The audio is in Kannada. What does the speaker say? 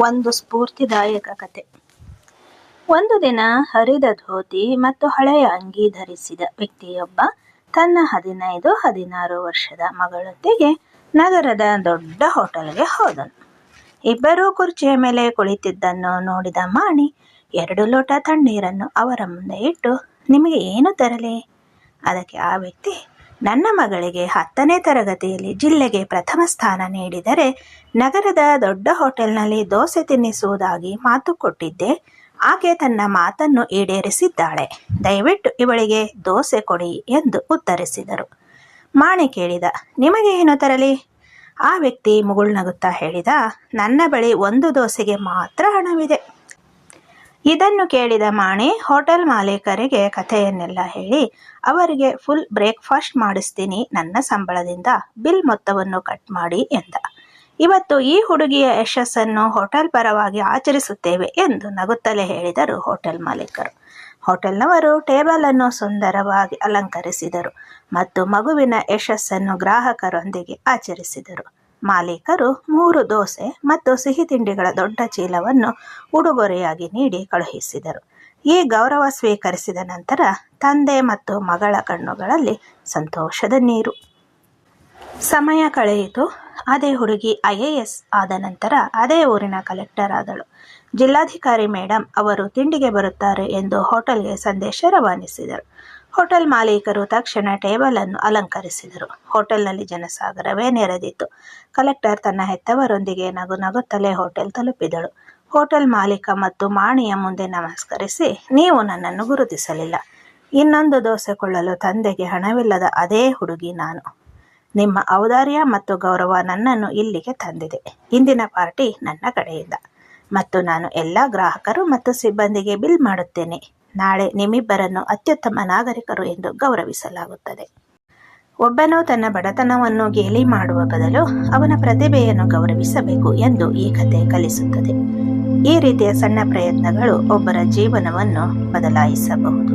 ಒಂದು ಸ್ಫೂರ್ತಿದಾಯಕ ಕತೆ. ಒಂದು ದಿನ ಹರಿದ ಧೋತಿ ಮತ್ತು ಹಳೆಯ ಅಂಗಿ ಧರಿಸಿದ ವ್ಯಕ್ತಿಯೊಬ್ಬ ತನ್ನ ಹದಿನೈದು, ಹದಿನಾರು ವರ್ಷದ ಮಗಳೊಂದಿಗೆ ನಗರದ ದೊಡ್ಡ ಹೋಟೆಲ್ಗೆ ಹೋದನು. ಇಬ್ಬರೂ ಕುರ್ಚಿಯ ಮೇಲೆ ಕುಳಿತಿದ್ದನ್ನು ನೋಡಿದ ಮಾಣಿ, ಎರಡು ಲೋಟ ತಣ್ಣೀರನ್ನು ಅವರ ಮುಂದೆ ಇಟ್ಟು, ನಿಮಗೆ ಏನು ತರಲಿ? ಅದಕ್ಕೆ ಆ ವ್ಯಕ್ತಿ ನನ್ನ ಮಗಳಿಗೆ ಹತ್ತನೇ ತರಗತಿಯಲ್ಲಿ ಜಿಲ್ಲೆಗೆ ಪ್ರಥಮ ಸ್ಥಾನ ನೀಡಿದರೆ ನಗರದ ದೊಡ್ಡ ಹೋಟೆಲ್ನಲ್ಲಿ ದೋಸೆ ತಿನ್ನಿಸುವುದಾಗಿ ಮಾತು ಕೊಟ್ಟಿದ್ದೆ. ಆಕೆ ತನ್ನ ಮಾತನ್ನು ಈಡೇರಿಸಿದ್ದಾಳೆ. ದಯವಿಟ್ಟು ಇವಳಿಗೆ ದೋಸೆ ಕೊಡಿ ಎಂದು ಉತ್ತರಿಸಿದರು. ಮಾಣಿ ಕೇಳಿದ, ನಿಮಗೆ ಏನು ತರಲಿ? ಆ ವ್ಯಕ್ತಿ ಮುಗುಳ್ನಗುತ್ತಾ ಹೇಳಿದ, ನನ್ನ ಬಳಿ ಒಂದು ದೋಸೆಗೆ ಮಾತ್ರ ಹಣವಿದೆ. ಇದನ್ನು ಕೇಳಿದ ಮಾಣಿ ಹೋಟೆಲ್ ಮಾಲೀಕರಿಗೆ ಕಥೆಯನ್ನೆಲ್ಲ ಹೇಳಿ, ಅವರಿಗೆ ಫುಲ್ ಬ್ರೇಕ್ಫಾಸ್ಟ್ ಮಾಡಿಸ್ತೀನಿ ನನ್ನ ಸಂಬಳದಿಂದ, ಬಿಲ್ ಮೊತ್ತವನ್ನು ಕಟ್ ಮಾಡಿ ಎಂದ. ಇವತ್ತು ಈ ಹುಡುಗಿಯ ಯಶಸ್ಸನ್ನು ಹೋಟೆಲ್ ಪರವಾಗಿ ಆಚರಿಸುತ್ತೇವೆ ಎಂದು ನಗುತ್ತಲೇ ಹೇಳಿದರು ಹೋಟೆಲ್ ಮಾಲೀಕರು. ಹೋಟೆಲ್ನವರು ಟೇಬಲ್ ಅನ್ನು ಸುಂದರವಾಗಿ ಅಲಂಕರಿಸಿದರು ಮತ್ತು ಮಗುವಿನ ಯಶಸ್ಸನ್ನು ಗ್ರಾಹಕರೊಂದಿಗೆ ಆಚರಿಸಿದರು. ಮಾಲೀಕರು ಮೂರು ದೋಸೆ ಮತ್ತು ಸಿಹಿ ತಿಂಡಿಗಳ ದೊಡ್ಡ ಚೀಲವನ್ನು ಉಡುಗೊರೆಯಾಗಿ ನೀಡಿ ಕಳುಹಿಸಿದರು. ಈ ಗೌರವ ಸ್ವೀಕರಿಸಿದ ನಂತರ ತಂದೆ ಮತ್ತು ಮಗಳ ಕಣ್ಣುಗಳಲ್ಲಿ ಸಂತೋಷದ ನೀರು. ಸಮಯ ಕಳೆಯಿತು. ಅದೇ ಹುಡುಗಿ ಐ ಎ ಎಸ್ ಆದ ನಂತರ ಅದೇ ಊರಿನ ಕಲೆಕ್ಟರ್ ಆದಳು. ಜಿಲ್ಲಾಧಿಕಾರಿ ಮೇಡಮ್ ಅವರು ತಿಂಡಿಗೆ ಬರುತ್ತಾರೆ ಎಂದು ಹೋಟೆಲ್ಗೆ ಸಂದೇಶ ರವಾನಿಸಿದರು. ಹೋಟೆಲ್ ಮಾಲೀಕರು ತಕ್ಷಣ ಟೇಬಲ್ ಅನ್ನು ಅಲಂಕರಿಸಿದರು. ಹೋಟೆಲ್ನಲ್ಲಿ ಜನಸಾಗರವೇ ನೆರೆದಿತ್ತು. ಕಲೆಕ್ಟರ್ ತನ್ನ ಹೆತ್ತವರೊಂದಿಗೆ ನಗು ನಗುತ್ತಲೇ ಹೋಟೆಲ್ ತಲುಪಿದಳು. ಹೋಟೆಲ್ ಮಾಲೀಕ ಮತ್ತು ಮಾಣಿಯ ಮುಂದೆ ನಮಸ್ಕರಿಸಿ, ನೀವು ನನ್ನನ್ನು ಗುರುತಿಸಲಿಲ್ಲ. ಇನ್ನೊಂದು ದೋಸೆ ಕೊಳ್ಳಲು ತಂದೆಗೆ ಹಣವಿಲ್ಲದ ಅದೇ ಹುಡುಗಿ ನಾನು. ನಿಮ್ಮ ಔದಾರ್ಯ ಮತ್ತು ಗೌರವ ನನ್ನನ್ನು ಇಲ್ಲಿಗೆ ತಂದಿದೆ. ಇಂದಿನ ಪಾರ್ಟಿ ನನ್ನ ಕಡೆಯಿಂದ. ಮತ್ತು ನಾನು ಎಲ್ಲ ಗ್ರಾಹಕರು ಮತ್ತು ಸಿಬ್ಬಂದಿಗೆ ಬಿಲ್ ಮಾಡುತ್ತೇನೆ. ನಾಳೆ ನಿಮ್ಮಿಬ್ಬರನ್ನು ಅತ್ಯುತ್ತಮ ನಾಗರಿಕರು ಎಂದು ಗೌರವಿಸಲಾಗುತ್ತದೆ. ಒಬ್ಬನು ತನ್ನ ಬಡತನವನ್ನು ಗೇಲಿ ಮಾಡುವ ಬದಲು ಅವನ ಪ್ರತಿಭೆಯನ್ನು ಗೌರವಿಸಬೇಕು ಎಂದು ಈ ಕತೆ ಕಲಿಸುತ್ತದೆ. ಈ ರೀತಿಯ ಸಣ್ಣ ಪ್ರಯತ್ನಗಳು ಒಬ್ಬರ ಜೀವನವನ್ನು ಬದಲಾಯಿಸಬಹುದು.